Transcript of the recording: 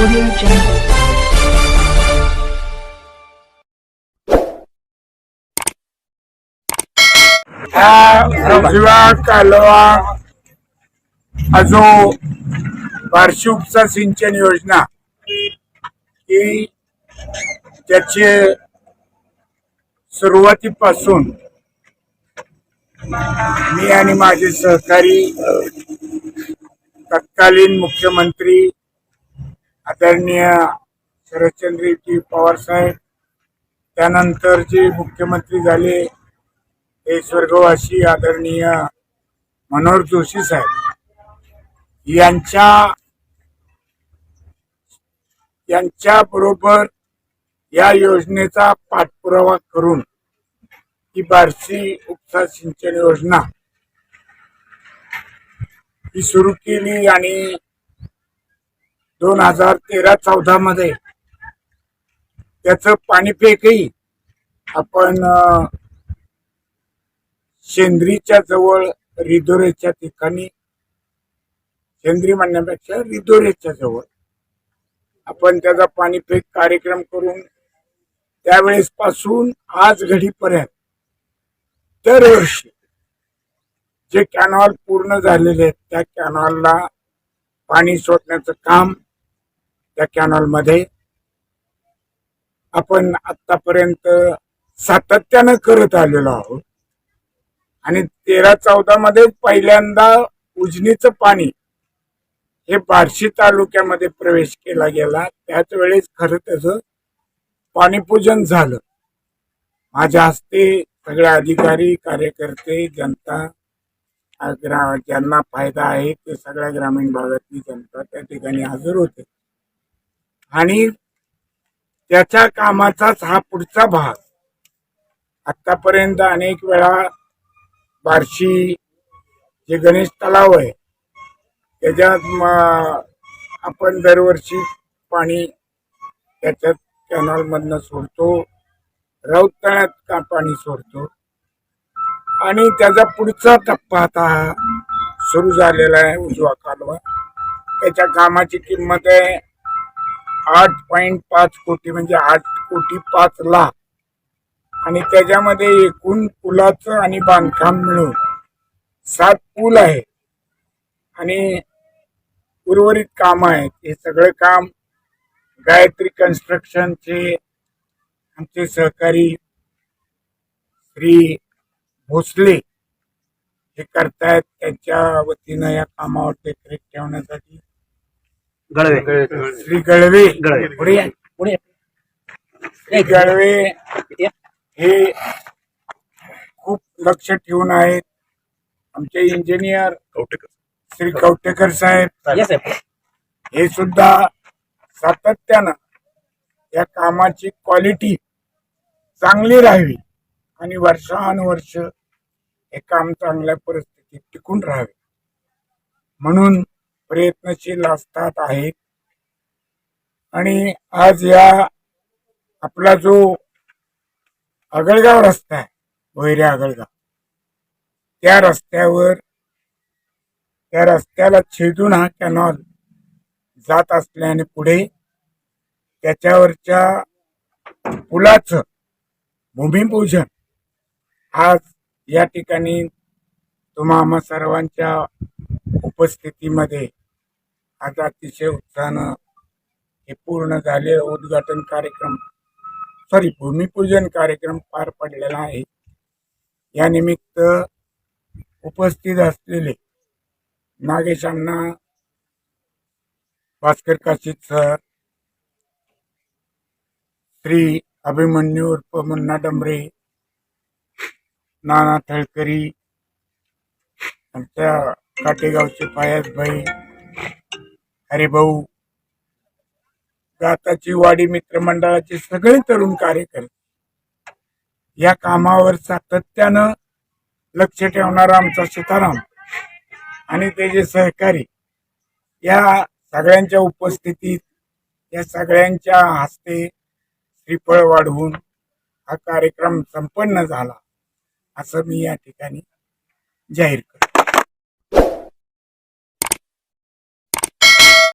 Audio Jungle. कालवा हा जो बार्शी सिंचन योजना ही त्याचे सुरुवातीपासून मी आणि माझे सहकारी तत्कालीन मुख्यमंत्री आदरणीय शरदचंद्रजी पवार साहेब त्यानंतर जे मुख्यमंत्री झाले हे स्वर्गवासी आदरणीय मनोहर जोशी साहेब. यांच्या यांच्या बरोबर या योजनेचा पाठपुरावा करून ही बार्शी उपसा सिंचन योजना ही सुरू केली आणि दोन हजार तेरा चौदा मध्ये त्याच पाणीपेकही आपण शेंद्रीच्या जवळ रिदोरेच्या ठिकाणी शेंद्री म्हणण्यापेक्षा रिदोरेच्या जवळ आपण त्याचा पाणीपेक कार्यक्रम करून त्यावेळेस पासून आज घडीपर्यंत दरवर्षी जे कॅनॉल पूर्ण झालेले आहेत त्या कॅनॉलला पाणी सोडण्याचं काम त्या कॅनॉलमध्ये आपण आतापर्यंत सातत्यानं करत आलेलो आहोत. आणि तेरा चौदा मध्ये पहिल्यांदा उजनीचं पाणी हे बार्शी तालुक्यामध्ये प्रवेश केला गेला. त्याच वेळेस खरं त्याचं पाणीपूजन झालं. माझ्या हस्ते सगळे अधिकारी कार्यकर्ते जनता ज्यांना फायदा आहे ते सगळ्या ग्रामीण भागातली जनता त्या ठिकाणी हजर होते. आणि त्याच्या कामाचाच हा पुढचा भाग. आतापर्यंत अनेक वेळा बार्शी जे गणेश तलाव आहे त्याच्यात आपण दरवर्षी पाणी त्याच्यात कॅनॉलमधनं सोडतो राऊत तळ्यात का पाणी सोडतो. आणि त्याचा पुढचा टप्पा आता सुरू झालेला आहे उजवा कालवा. त्याच्या कामाची किंमत आहे आठ पॉईंट पाच कोटी म्हणजे आठ कोटी पाच लाख. आणि त्याच्यामध्ये एकूण पुलाचं आणि बांधकाम मिळून सात पूल आहे आणि उर्वरित काम आहेत. हे सगळं काम गायत्री कन्स्ट्रक्शनचे आमचे सहकारी श्री भोसले हे करतायत. त्यांच्या वतीनं या कामावर देखरेख ठेवण्यासाठी गळवे. श्री गळवे. गळवे. पुढे या, पुढे या. श्री गळवे हे खूप लक्ष ठेवून आहेत. आमचे इंजिनियर श्री कवटेकर साहेब. हे सुद्धा सातत्यानं या कामाची क्वालिटी चांगली राहावी आणि वर्षानुवर्ष हे काम चांगल्या परिस्थितीत टिकून राहावे. म्हणून प्रयत्नशील असतात आहेत. आणि आज या आपला जो आगळगाव रस्ता आहे भैरे आगळगाव त्या रस्त्यावर त्या रस्त्याला छेदून हा कॅनॉल जात असल्याने पुढे त्याच्यावरच्या पुलाचं भूमिपूजन आज या ठिकाणी तुम्हा आम्हा सर्वांच्या उपस्थितीमध्ये आज अतिशय उत्साहानं हे पूर्ण झाले. उद्घाटन कार्यक्रम सॉरी भूमिपूजन कार्यक्रम पार पडलेला आहे. या निमित्त उपस्थित असलेले नागेशांना भास्कर काशीत सर श्री अभिमन्यू उर्फ मुन्ना डंबरे नाना थळकरी आमच्या काटेगावचे फायाजभाई हरिभाऊ गाताची वाडी मित्रमंडळाचे सगळे तरुण कार्यकर्ते या कामावर सातत्यानं लक्ष ठेवणारा आमचा सीताराम आणि त्याचे सहकारी या सगळ्यांच्या उपस्थितीत या सगळ्यांच्या हस्ते श्रीफळ वाढवून हा कार्यक्रम संपन्न झाला असं मी या ठिकाणी जाहीर करतो.